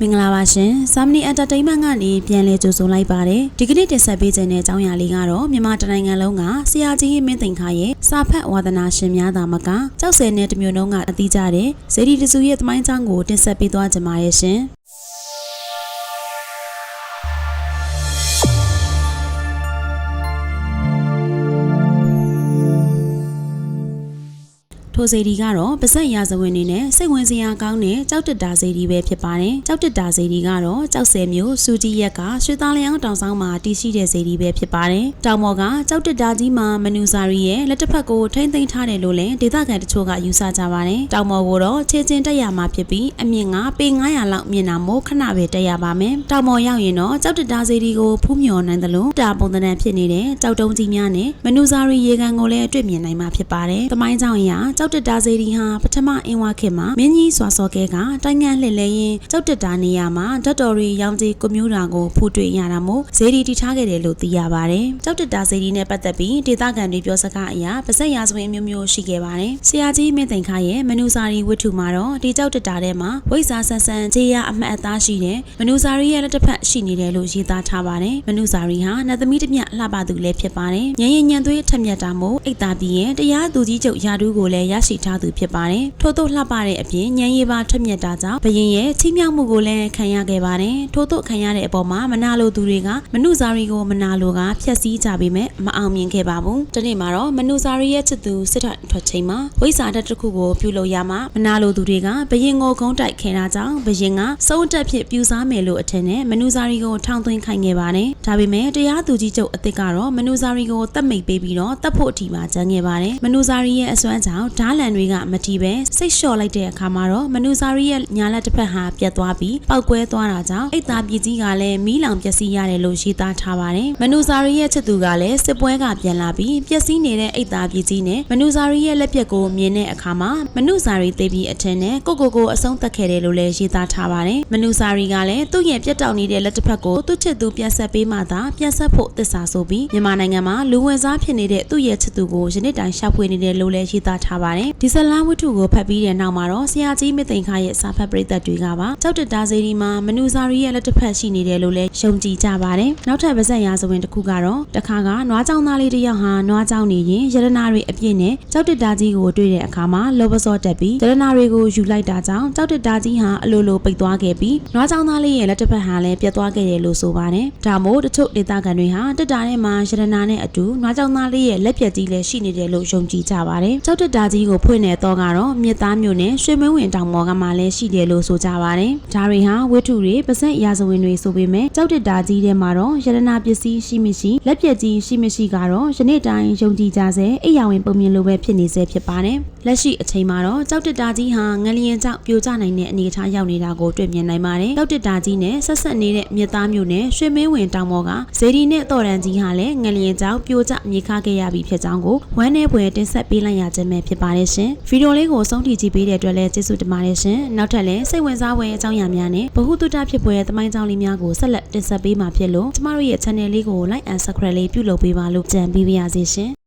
မင်္ဂလာပါရှင်။ Samni Entertainment ကနေပြန်လည်ကြိုဆိုလိုက်ပါတယ်။ဒီကနေ့တင်ဆက်ပေးခြင်းတဲ့အကြောင်းအရာလေးကတော့မြန်မာတိုင်းနိုင်ငံလုံးကဆရာကြီးမင်းသိန်ခါရဲ့စာဖတ်ဝါသနာရှင်များသာမကကြောက်စဲတဲ့တမျိုးလုံးကအတိကြတဲ့ဇေဒီတစုရဲ့သမိုင်းကြောင်းကိုတင်ဆက်ပေးသွားကြပါရဲ့ရှင်။ ထိုစေဒီကတော့ပါဇက်ရာဇဝင်နေနဲ့စိတ်ဝင်စရာကောင်းတဲ့ကြောက်တက်တာစေဒီပဲဖြစ်ပါတယ်။ကြောက်တက်တာစေဒီကတော့ကြောက်ဆယ်မျိုးစူကြီးရက်ကရွှေသားလျောင်းတောင်ဆောင်မှာတည်ရှိတဲ့စေဒီပဲဖြစ်ပါတယ်။တောင်ပေါ်ကကြောက်တက်တာကြီးမှာမနူစာရီရဲ့လက်တစ်ဖက်ကိုထိမ့်သိမ်းထားတယ်လို့လည်းဒေသခံတချို့ကယူဆကြပါတယ်။တောင်ပေါ်ကိုတော့ခြေချင်းတက်ရမှာဖြစ်ပြီးအမြင့်ကပေ900လောက်မြင့်တာမို့ခဏပဲတက်ရပါမယ်။တောင်ပေါ်ရောက်ရင်တော့ကြောက်တက်တာစေဒီကိုဖူးမြော်နိုင်တယ်လို့တာပုံသဏ္ဍာန်ဖြစ်နေတဲ့ကြောက်တုံးကြီးများနဲ့မနူစာရီရေကန်ကိုလည်းတွေ့မြင်နိုင်မှာဖြစ်ပါတယ်။သမိုင်းကြောင်းအရကြောက်တက်တာစေဒီဟာပထမအင်းဝခေတ်မှာမင်းကြီးစွာစောကဲကတိုင်းငံလှည့်လဲရင်ကြောက်တက်တာနေရာမှာဓာတ်တော်ရီရောင်ကြီးကွန်ပျူတာကိုဖူးတွေ့ရတာမို့ဇေဒီတီထားခဲ့တယ်လို့သိရပါတယ်။ကြောက်တက်တာဇေဒီနဲ့ပတ်သက်ပြီးဒေသခံတွေပြောစကားအရပါဇက်ရာဇဝင်အမျိုးမျိုးရှိခဲ့ပါတယ်။ဆရာကြီးမင်းသိန်ခါရဲ့မနူစာရီဝတ္ထုမှာတော့ဒီကြောက်တက်တာထဲမှာဝိဇ္ဇာဆန်ဆန်ခြေရအမှတ်အသားရှိတဲ့မနူစာရီရဲ့လက်တစ်ဖက်ရှိနေတယ်လို့ရေးသားထားပါတယ်။မနူစာရီဟာနတ်သမီးတစ်မြတ်လှပသူလည်းဖြစ်ပါတယ်။ညရင်ညံသွေးထက်မြက်တာမို့အိတ်သားပြီးရဲ့တရားသူကြီးချုပ်ယာဒူးကိုလည်းရရှိထားသူဖြစ်ပါတယ်။ထို့သို့လှပတဲ့အပြင်ညံရည်ပါထက်မြက်တာကြောင့်ဘရင်ရဲ့ချီးမြှောက်မှုကိုလည်းခံရခဲ့ပါတယ်။ထို့သို့ခံရတဲ့အပေါ်မှာမနာလိုသူတွေကမနုဇာရီကိုမနာလိုကဖျက်ဆီးကြပေမဲ့မအောင်မြင်ခဲ့ပါဘူး။ဒီနေ့မှာတော့မနုဇာရီရဲ့ချစ်သူစစ်ထွက်ထွက်ချိန်မှာဝိဇာတက်တစ်ခုကိုပြုလုပ်ရမှာမနာလိုသူတွေကဘရင်ကိုကုန်းတိုက်ခဲတာကြောင့်ဘရင်ကစုံတက်ဖြစ်ပြူစားမယ်လို့အထင်နဲ့မနုဇာရီကိုထောင်သွင်းခိုင်းခဲ့ပါတယ်။ဒါပေမဲ့တရားသူကြီးချုပ်အစ်စ်ကတော့မနုဇာရီကိုတတ်မိတ်ပေးပြီးတော့တတ်ဖို့အထိပါကြံခဲ့ပါတယ်။မနုဇာရီရဲ့အစွမ်းကြောင့်ဓားလန်တွေကမတီးပဲစိတ်လျှော့လိုက်တဲ့အခါမှာတော့မနုဇာရီရဲ့ညာလက်တစ်ဖက်ဟာပြတ်သွားပြီးပောက်ကွဲသွားတာကြောင့်အိတ်သားပြည်ကြီးကလည်းမီးလောင်ပျက်စီးရတယ်လို့ရေးသားထားပါတယ်။မနုဇာရီရဲ့ချစ်သူကလည်းစစ်ပွဲကပြန်လာပြီးပျက်စီးနေတဲ့အိတ်သားပြည်ကြီးနဲ့မနုဇာရီရဲ့လက်ပြက်ကိုမြင်တဲ့အခါမှာမနုဇာရီသိပြီးအထင်နဲ့ကိုကိုကိုအဆုံးသတ်ခဲ့တယ်လို့လည်းရေးသားထားပါတယ်။မနုဇာရီကလည်းသူ့ရဲ့ပြတ်တောက်နေတဲ့လက်တစ်ဖက်ကိုသူ့ချစ်သူပြန်ဆက်ပေးမှသာပြန်ဆက်ဖို့သစ္စာဆိုပြီးမြန်မာနိုင်ငံမှာလူဝင်စားဖြစ်နေတဲ့သူ့ရဲ့ချစ်သူကိုယနေ့တိုင်ရှာဖွေနေတယ်လို့လည်းရေးသားထားပါတယ်။ဒီဇလန်ဝတ္ထုကိုဖတ်ပြီးတဲ့နောက်မှာတော့ဆရာကြီးမသိန်ခါရဲ့စာဖတ်ပရိသတ်တွေကပါကြောက်တတာစေဒီမှာမနူဇာရီရဲ့လက်တစ်ဖက်ရှိနေတယ်လို့လည်းယုံကြည်ကြပါတယ်။နောက်ထပ်ပါဇက်ရာဇဝင်တစ်ခုကတော့တခါကနွားကြောင်သားလေးတစ်ယောက်ဟာနွားကြောင်နေရင်ရတနာတွေအပြည့်နဲ့ကြောက်တတာကြီးကိုတွေ့တဲ့အခါမှာလောဘစောတက်ပြီးရတနာတွေကိုယူလိုက်တာကြောင့်ကြောက်တတာကြီးဟာအလိုလိုပိတ်သွားခဲ့ပြီးနွားကြောင်သားလေးရဲ့လက်တစ်ဖက်ဟာလည်းပြတ်သွားခဲ့တယ်လို့ဆိုပါတယ်။ဒါမို့တချို့ဒေသခံတွေဟာတက်တာထဲမှာရတနာနဲ့အတူနွားကြောင်သားလေးရဲ့လက်ပြက်ကြီးလည်းရှိနေတယ်လို့ယုံကြည်ကြပါတယ်။ကြောက်တတာကြီးကိုဖွင့်တဲ့တော့ကတော့မြစ်သားမျိုးနဲ့ရွှေမင်းဝင်တောင်ပေါ်ကမှလည်းရှိတယ်လို့ဆိုကြပါတယ်။ဒါတွေဟာဝတ္ထုတွေပါဇက်ရာဇဝင်တွေဆိုပေမဲ့ကြောက်တက်တာကြီးထဲမှာတော့ရတနာပစ္စည်းရှိမရှိလက်ပြက်ကြီးရှိမရှိကတော့ယနေ့တိုင်းယုံကြည်ကြစေအိယာဝင်ပုံမြင်လိုပဲဖြစ်နေစေဖြစ်ပါတယ်။လက်ရှိအချိန်မှာတော့ကြောက်တက်တာကြီးဟာငလျင်ကြောင့်ပြိုကျနိုင်တဲ့အနေအထားရောက်နေတာကိုတွေ့မြင်နိုင်ပါတယ်။ကြောက်တက်တာကြီးနဲ့ဆက်ဆက်နေတဲ့မြစ်သားမျိုးနဲ့ရွှေမင်းဝင်တောင်ပေါ်ကဇေဒီနဲ့တော်ရန်ကြီးဟာလည်းငလျင်ကြောင့်ပြိုကျမြေခခဲ့ရပြီဖြစ်ကြောင်းကိုဝမ်းနဲ့ပွဲတင်ဆက်ပေးလိုက်ရခြင်းပဲဖြစ်ပါတယ်ရှင်။ဗီဒီယိုလေးကိုဆုံးထိကြည့်ပေးတဲ့အတွက်လည်းကျေးဇူးတင်ပါတယ်ရှင်။နောက်ထပ်လည်းစိတ်ဝင်စားဖွယ်အကြောင်းအရာများနဲ့ဗဟုသုတဖြစ်ဖွယ်သမိုင်းကြောင်းလေးများကိုဆက်လက်တင်ဆက်ပေးမှာဖြစ်လို့ကျမတို့ရဲ့ channel လေးကို like and subscribe လေးပြုလုပ်ပေးပါလို့ကြံပေးပါရစေရှင်။